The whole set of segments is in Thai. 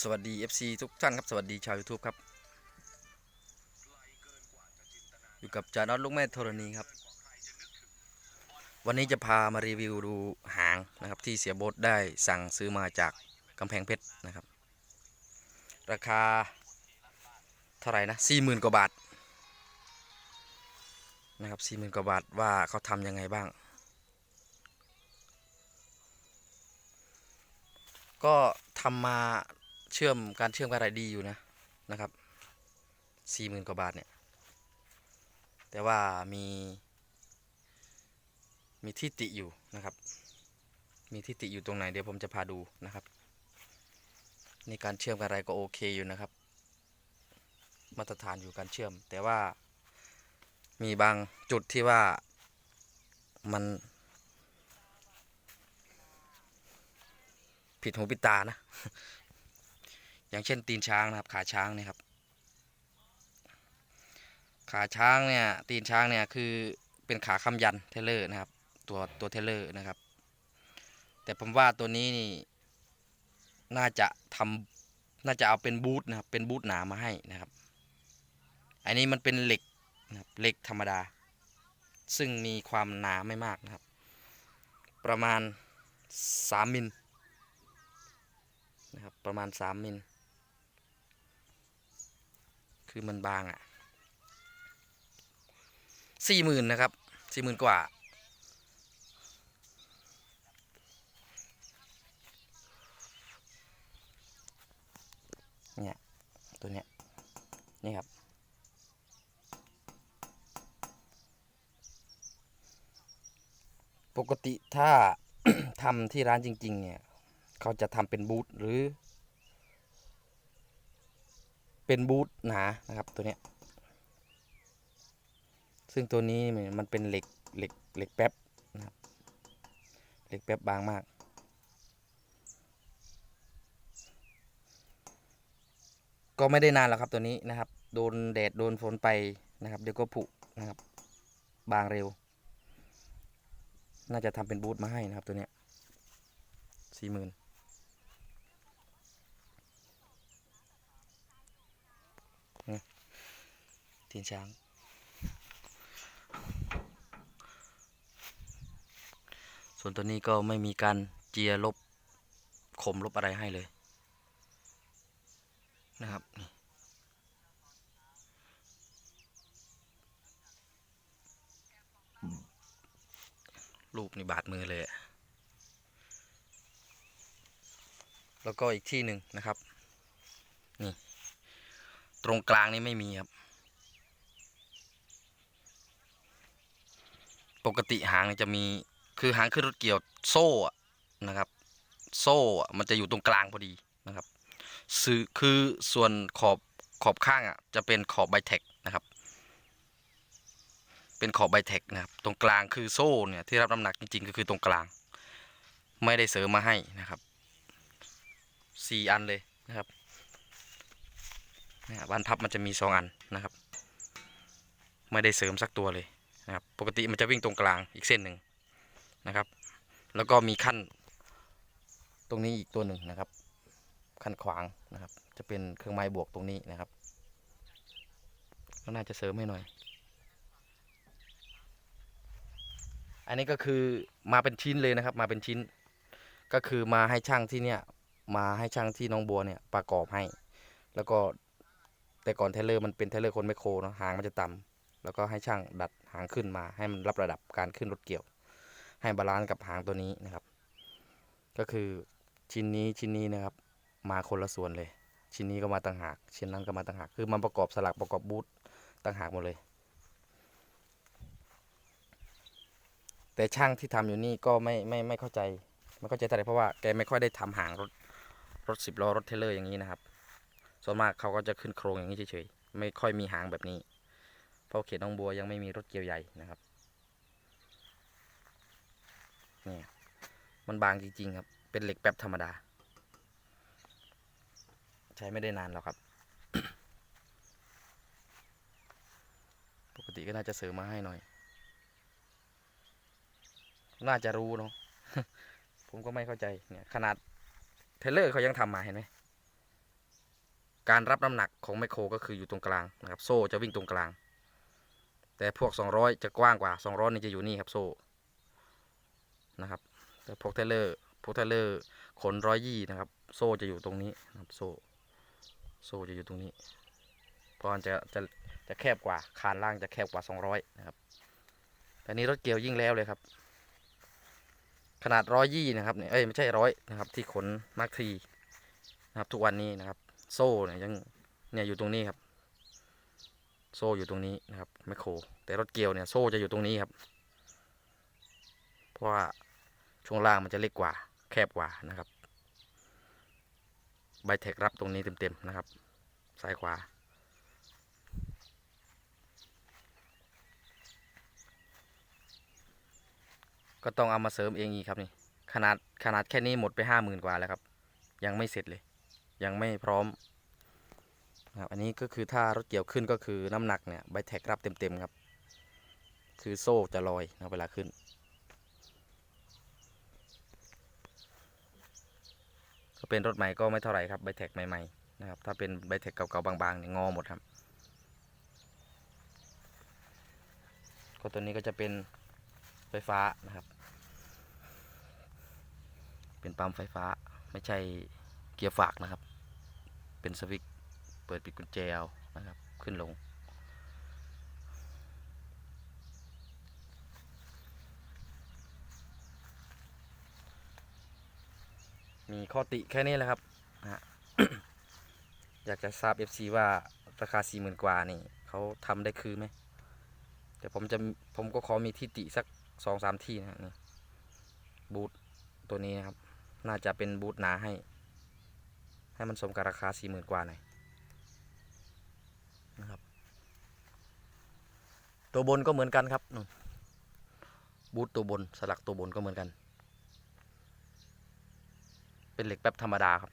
สวัสดี FC ทุกท่านครับ สวัสดีชาว YouTube ครับ อยู่กับจานอตลูกแม่ธรณีครับ วันนี้จะพามารีวิวดูหางนะครับ ที่เสียโบทได้สั่งซื้อมาจากกำแพงเพชรนะครับ ราคาเท่าไหร่นะสี่หมื่นกว่าบาทนะครับสี่หมื่นกว่าบาทว่าเขาทำยังไงบ้าง ก็ทำมา เชื่อมการเชื่อมกันอะไรดีอยู่นะนะครับสี่หมื่นกว่าบาทเนี่ย แต่ว่ามี มีที่ติอยู่นะครับ มีที่ติอยู่ตรงไหนเดี๋ยวผมจะพาดูนะครับนี่การเชื่อมกันอะไรก็โอเคอยู่นะครับ มาตรฐานอยู่การเชื่อม แต่ว่ามีบางจุดที่ว่ามัน ผิดหูผิดตานะ อย่างเช่นตีนช้างนะครับ ขาช้างเนี่ยครับ ขาช้างเนี่ยตีนช้างเนี่ยคือเป็นขาคำยันเทเลอร์นะครับ ตัวตัวเทเลอร์นะครับ แต่ผมว่าตัวนี้นี่น่าจะทำน่าจะเอาเป็นบูทนะครับ เป็นบูทหนามาให้นะครับ อันนี้มันเป็นเหล็กนะครับเหล็กธรรมดา ซึ่งมีความหนาไม่มากนะครับ ประมาณ 3 มิลนะครับ ประมาณ 3 มิล คือมันบางอะ่ะสี่หมื่นนะครับสี่หมื่นกว่า เนี่ย ตัวเนี้ย นี่ครับ ปกติถ้าทำที่ร้านจริง ๆ เนี่ย เขาจะทำเป็นบูธหรือ เป็นบูธหนานะครับตัวเนี้ยซึ่งตัวนี้มันเป็นเหล็กเหล็กเหล็กแป๊บนะครับเหล็กแป๊บบางมาก ก็ไม่ได้นานแล้วครับตัวนี้นะครับ โดนแดดโดนฝนไปนะครับ เดี๋ยวก็ผุนะครับ บางเร็ว น่าจะทำเป็นบูธมาให้นะครับตัวเนี้ยสี่หมื่น ตีนช้าง ส่วนตัวนี้ก็ไม่มีการเจียลบขมลบอะไรให้เลยนะครับรูปนี่บาดมือเลย แล้วก็อีกที่หนึ่งนะครับ นี่ ตรงกลางนี่ไม่มีครับ ปกติหางจะมีคือหางขึ้นรถเกี่ยวโซ่นะครับ โซ่มันจะอยู่ตรงกลางพอดีนะครับซื้อคือส่วนขอบขอบข้างอะจะเป็นขอบไบเทคนะครับ เป็นขอบไบเทคนะครับ ตรงกลางคือโซ่เนี่ยที่รับน้ำหนักจริงๆก็คือตรงกลาง ไม่ได้เสริมมาให้นะครับสี่อันเลยนะครับเนี่ยบานพับมันจะมีสองอันนะครับ ไม่ได้เสริมสักตัวเลย นะครับปกติมันจะวิ่งตรงกลางอีกเส้นหนึ่งนะครับ แล้วก็มีขั้น ตรงนี้อีกตัวหนึ่งนะครับ ขั้นขวางนะครับ จะเป็นเครื่องไม้บวกตรงนี้นะครับก็น่าจะเสริมให้หน่อย อันนี้ก็คือมาเป็นชิ้นเลยนะครับ มาเป็นชิ้น ก็คือมาให้ช่างที่เนี่ยมาให้ช่างที่น้องบัวเนี่ยประกอบให้ แล้วก็แต่ก่อนเทเลอร์มันเป็นเทเลอร์คนไมโครเนาะหางมันจะต่ำ แล้วก็ให้ช่างดัดหางขึ้นมา ให้มันรับระดับการขึ้นรถเกี่ยว ให้บาลานซ์กับหางตัวนี้นะครับ ก็คือชิ้นนี้ชิ้นนี้นะครับ มาคนละส่วนเลย ชิ้นนี้ก็มาต่างหาก ชิ้นนั้นก็มาต่างหาก คือมันประกอบสลักประกอบบูทต่างหากหมดเลย แต่ช่างที่ทำอยู่นี่ก็ไม่ไม่ไม่เข้าใจไม่เข้าใจเท่าไรเพราะว่าแกไม่ค่อยได้ทำหางรถรถสิบล้อรถเทเลอร์อย่างนี้นะครับ ส่วนมากเขาก็จะขึ้นโครงอย่างนี้เฉยๆ ไม่ค่อยมีหางแบบนี้ เพราะเขตหน้องบัวยังไม่มีรถเกี่ยวใหญ่นะครับนี่มันบางจริงๆครับ เป็นเหล็กแป๊บธรรมดา ใช้ไม่ได้นานหรอกครับ ปกติก็น่าจะเสริมมาให้หน่อย น่าจะรู้เนาะผมก็ไม่เข้าใจเนี่ยขนาดเทเลอร์เขายังทำมาเห็นไหมการรับน้ำหนักของแมคโครก็คืออยู่ตรงกลางนะครับ โซ่จะวิ่งตรงกลาง แต่พวก 200 จะกว้างกว่า 200 นี่จะอยู่นี่ครับโซ่นะครับ แต่พวกเทเลอร์พวกเทเลอร์ขนร้อยยี่นะครับ โซ่จะอยู่ตรงนี้นะครับโซ่โซ่จะอยู่ตรงนี้เพราะมันจะจะจะแคบกว่าคานล่างจะแคบกว่า 200 นะครับแต่นี้รถเกี่ยวยิ่งแล้วเลยครับ ขนาดร้อยยี่นะครับเนี่ยเอ้ยไม่ใช่ร้อยนะครับ ที่ขนมาร์คทีนะครับ ทุกวันนี้นะครับ โซ่เนี่ยยังเนี่ยอยู่ตรงนี้ครับ โซ่อยู่ตรงนี้นะครับแมคโครแต่รถเกียวเนี่ยโซ่จะอยู่ตรงนี้ครับ เพราะว่าช่วงล่างมันจะเล็กกว่า แคบกว่านะครับใบเทครับตรงนี้เต็มๆนะครับ ซ้ายขวา ก็ต้องเอามาเสริมเองอีกครับนี่ขนาดขนาดแค่นี้หมดไปห้าหมื่นกว่าแล้วครับ ยังไม่เสร็จเลย ยังไม่พร้อม นะครับอันนี้ก็คือถ้ารถเกี่ยวขึ้นก็คือน้ำหนักเนี่ยใบแท็กรับเต็มๆครับ คือโซ่จะลอยนะเวลาขึ้นถ้าเป็นรถใหม่ก็ไม่เท่าไหร่ครับใบแท็กใหม่ๆนะครับถ้าเป็นใบแท็กเก่าๆบางๆเนี่ยงอหมดครับก็ตัวนี้ก็จะเป็นไฟฟ้านะครับ เป็นปั๊มไฟฟ้าไม่ใช่เกียร์ฝากนะครับ เป็นสวิตช์ เปิดปิดกุญแจเอานะครับ ขึ้นลง มีข้อติแค่นี้แหละครับนะอยากจะทราบ FC ว่าราคาสี่หมื่นกว่านี่เขาทำได้คือไหมแต่ผมจะผมก็ขอมีที่ติสักสองสามที่นะฮะนี่บูทตัวนี้นะครับ น่าจะเป็นบูทหนาให้ ให้มันสมกับราคาสี่หมื่นกว่าหน่อย นะครับ ตัวบนก็เหมือนกันครับบูทตัวบนสลักตัวบนก็เหมือนกัน เป็นเหล็กแป๊บธรรมดาครับ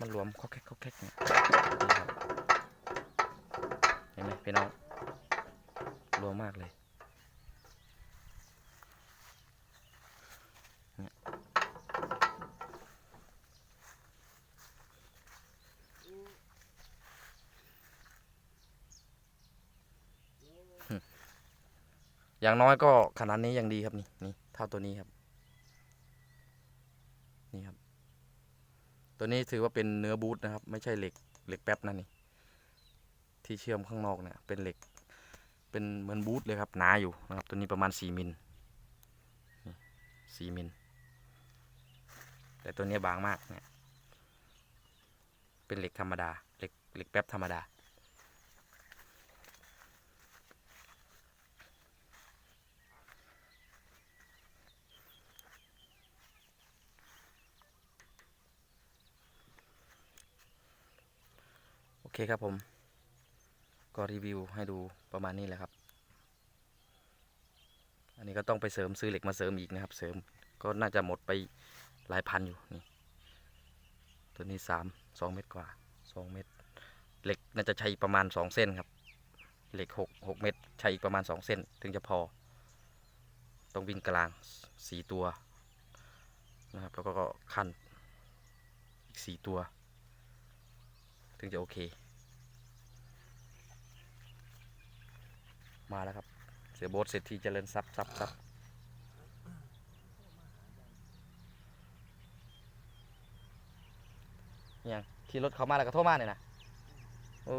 มันรวมเขาแคกเขาแคกเนี่ยนี่ครับเห็นไหมพี่น้องรวมมากเลยเนี่ยหึ อย่างน้อยก็ขนาดนี้ยังดีครับนี่นี่เท่าตัวนี้ครับ นี่ครับ ตัวนี้ถือว่าเป็นเนื้อบูทนะครับ ไม่ใช่เหล็กเหล็กแป๊บนั่นนี่ที่เชื่อมข้างนอกเนี่ยเป็นเหล็ก เป็นเหมือนบูทเลยครับหนาอยู่นะครับ ตัวนี้ประมาณ4มิลนี่มิลแต่ตัวนี้บางมากเนี่ยเป็นเหล็กธรรมดาเหล็กเหล็กแป๊บธรรมดา อเคครับผม ก็รีวิวให้ดูประมาณนี้แหละครับ อันนี้ก็ต้องไปเสริมซื้อเหล็กมาเสริมอีกนะครับ เสริมก็น่าจะหมดไปหลายพันอยู่นี่ ตัวนี้สามสองเมตรกว่าสองเมตร เหล็กน่าจะใช้ประมาณสองเส้นครับ เหล็กหกหกเมตรใช้อีกประมาณสองเส้น ถึงจะพอ ต้องวิ่งกลางสี่ตัวนะครับ แล้วก็ก็ขั้นอีกสี่ตัว ถึงจะโอเค มาแล้วครับ เสียโบสเศรษฐีเจริญทรัพย์ทรัพย์ทรัพย์เนี่ยขี่รถเขามาแล้วก็โทรมาเนี่ยนะโอ้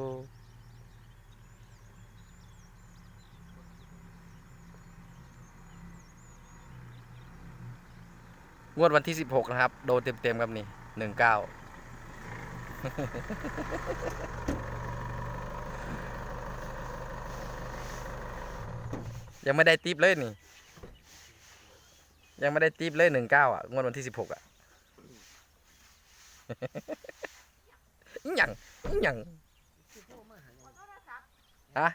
งวดวันที่ 16 นะครับ โดนเต็มๆครับนี่ 19 ยังไม่ได้ติปเลยนี่ ยังไม่ได้ติปเลยหนึ่งเก้าอะงวดวันที่สิบหกอะอิหยังอิหยังอะ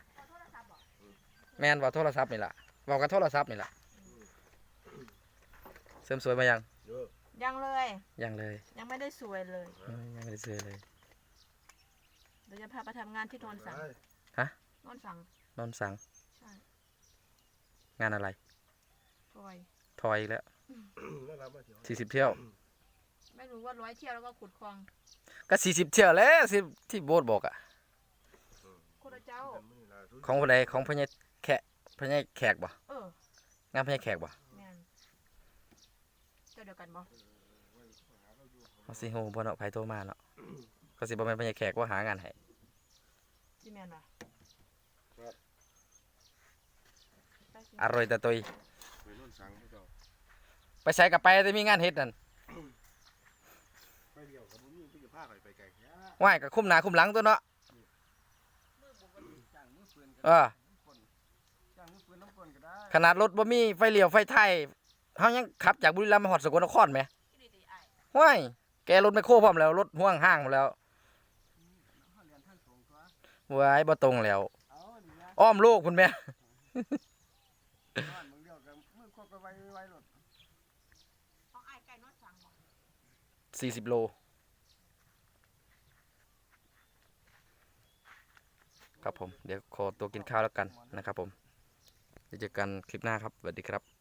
แมนบอกโทรศัพท์นี่ล่ะบอกกันโทรศัพท์นี่ล่ะเสริมสวยมายัง ยังเลย ยังเลยยังไม่ได้สวยเลย เออยังไม่ได้ซื้อเลย เดี๋ยวจะพาไปทำงานที่โนนสังฮะ โนนสังนอนสั่งใช่งานอะไร ปล่อย ทอยอีกแล้วแล้วเรามาเที่ยวสี่สิบเที่ยว ไม่รู้ว่าร้อยเที่ยวแล้วก็ขุดคลองก็สี่สิบเที่ยวแล้วสิที่โบสถ์บอกอะคุณเจ้า ของคนใดของพญาแขกพญาแขกบ่เอองานพญาแขกบ่แม่น เจ้าเดียวกันบ่เอาสิโหบ่เนาะไผโทรมาเนาะก็สิบ่แม่นพญาแขกว่าหางานให้ที่แม่นว่ะไปสิอร่อยแต่ตุยไปโน่นสั่งให้เจ้าไปใส่กับไปแต่มีงานเฮ็ดนั่นไปเดียวกับมึงนี่ไปอยู่ภาคไปไกลแค่ว่ายก็คุ้มหน้าคุ้มหลังตัวเนาะจ้างมือปืนก็เออจ้างมือปืนน้ำปืนก็ได้ขนาดรถบ่มีไฟเลี้ยวไฟไทย เฮายังขับจากบุรีรัมย์มาฮอดสกลนครแหมที่ดีๆอ้วยแกรถไมคโครพร้อมแล้วรถห่วงห้างหมดแล้วเขาเรียนท่านสูงตัวว้ายบ่ตรงแล้ว อ้อมโลกคุณแม่บ้านมึงเดียวกันมือควบกันไว้ไว้หลดของอ้ายไก่สั่งบ่40โล ครับผม เดี๋ยวขอตัวกินข้าวแล้วกันนะครับผม เดี๋ยวเจอกันคลิปหน้าครับ สวัสดีครับ